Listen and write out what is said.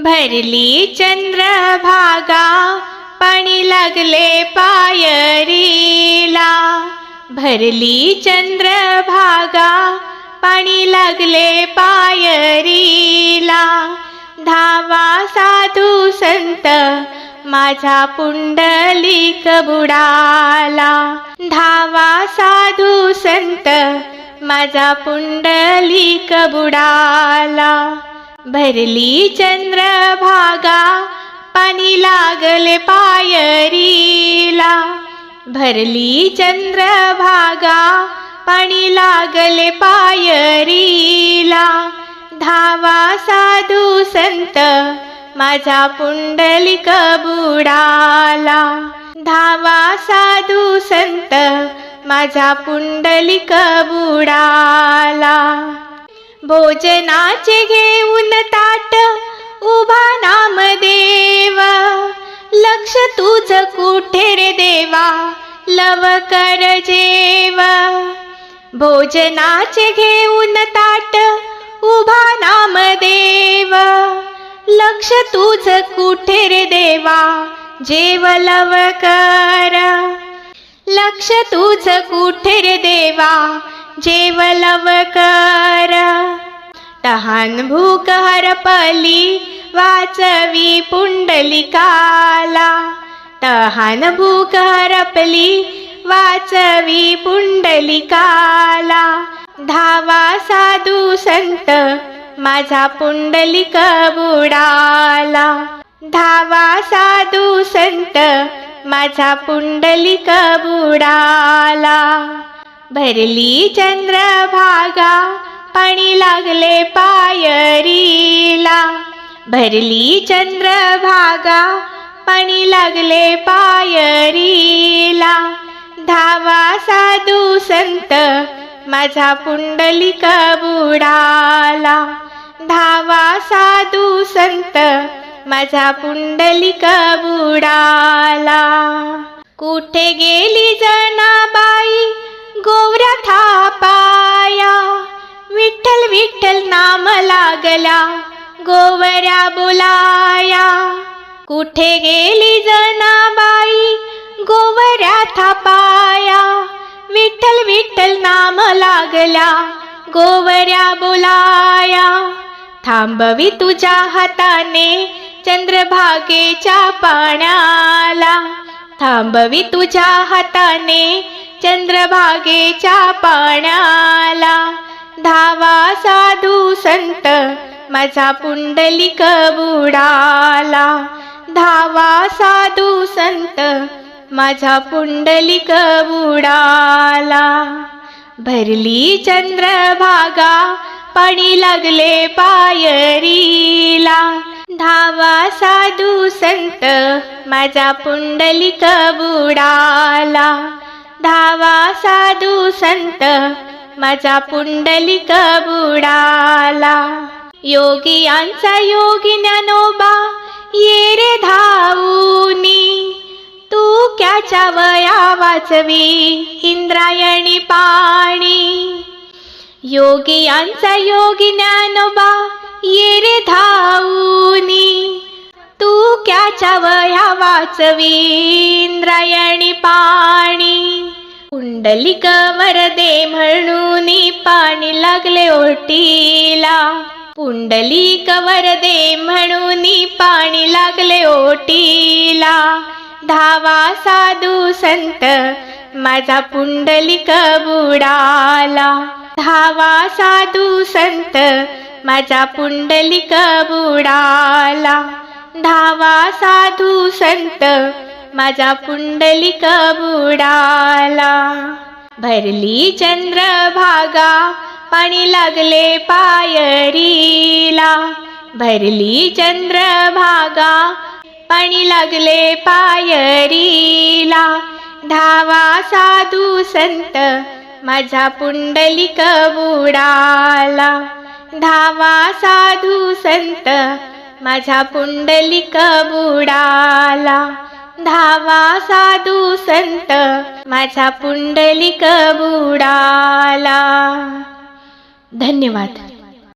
भरली चंद्रभागा पाणी लागले पायरीला. भरली चंद्रभागा पाणी लागले पायरीला. धावा साधू संत माझा पुंडलिक बुडाला धावा साधू संत माझा पुंडलिक बुडाला भरली चंद्रभागा पाणी लागले पायरीला. भरली चंद्रभागा पाणी लागले पायरीला. धावा साधू संत माझा पुंडलिक बुडाला धावा साधू संत माझा पुंडलिक बुडाला भोजनाचे घेऊन ताट उभा नाम देवा. लक्ष तुझ कुठे रे देवा लव कर जेव. भोजनाचे घेऊन ताट उभा नाम देव. लक्ष तुझ कुठे रे देवा जेव लव कर. लक्ष तुझ कुठे रे देवा जेवलव कर. तहान भूक हरपली वाचवी पुंडलिकाला तहान भूक हरपली वाचवी पुंडलिकाला धावा साधू संत माझा पुंडलिक बुडाला धावा साधू संत माझा पुंडलिक बुडाला भरली चंद्रभागा पाणी लागले पायरीला. भरली चंद्रभागा पाणी लागले पायरीला. धावा साधू संत माझा पुंडलिक बुडाला. धावा साधू संत माझा पुंडलिक बुडाला. कुठे गेली जनाबाई गोवऱ्या थापा विठ्ठल विठ्ठल नाम लागला. गोवऱ्या बोलाया. कुठे गेली जनाबाई? गोवऱ्या थापाया. विठ्ठल विठ्ठल नाम लागला. गोवऱ्या बोलाया. थांबवी तुझ्या हाताने चंद्रभागेच्या पाण्याला. थांबवी तुझ्या हाताने चंद्रभागेच्या पाण्याला. धावा साधू संत माझा पुंडलिक बुडाला. धावा साधू संत माझा पुंडलिक बुडाला. भरली चंद्रभागा पाणी लागले पायरीला. धावा साधू संत माझा पुंडलिक बुडाला. धावा साधू संत माझा पुंडलिक बुडाला योगियांचा योगी ज्ञानोबा ये रे धावूनी. तू क्याच्या वया वाचवी इंद्रायणी पाणी. योगियांचा योगी ज्ञानोबा ये रे धावूनी. तू क्याच्या वया वाचवी इंद्रायणी पाणी. पुंडलिका वरदे म्हणून पाणी लागले ओटीला. पुंडलिक वरदे म्हणून पाणी लागले ओटीला. धावा साधू संत माझा पुंडलिक बुडाला. धावा साधू संत माझा पुंडलिक बुडाला. धावा साधू संत माझा पुंडलिक बुडाला. भरली चंद्रभागा पाणी लागले पायरीला. भरली चंद्रभागा पाणी लागले पायरीला. धावा साधू संत माझा पुंडलिक बुडाला. धावा साधू संत माझा पुंडलिक बुडाला. धावा साधू संत माझा पुंडलिक बुडाला. धन्यवाद.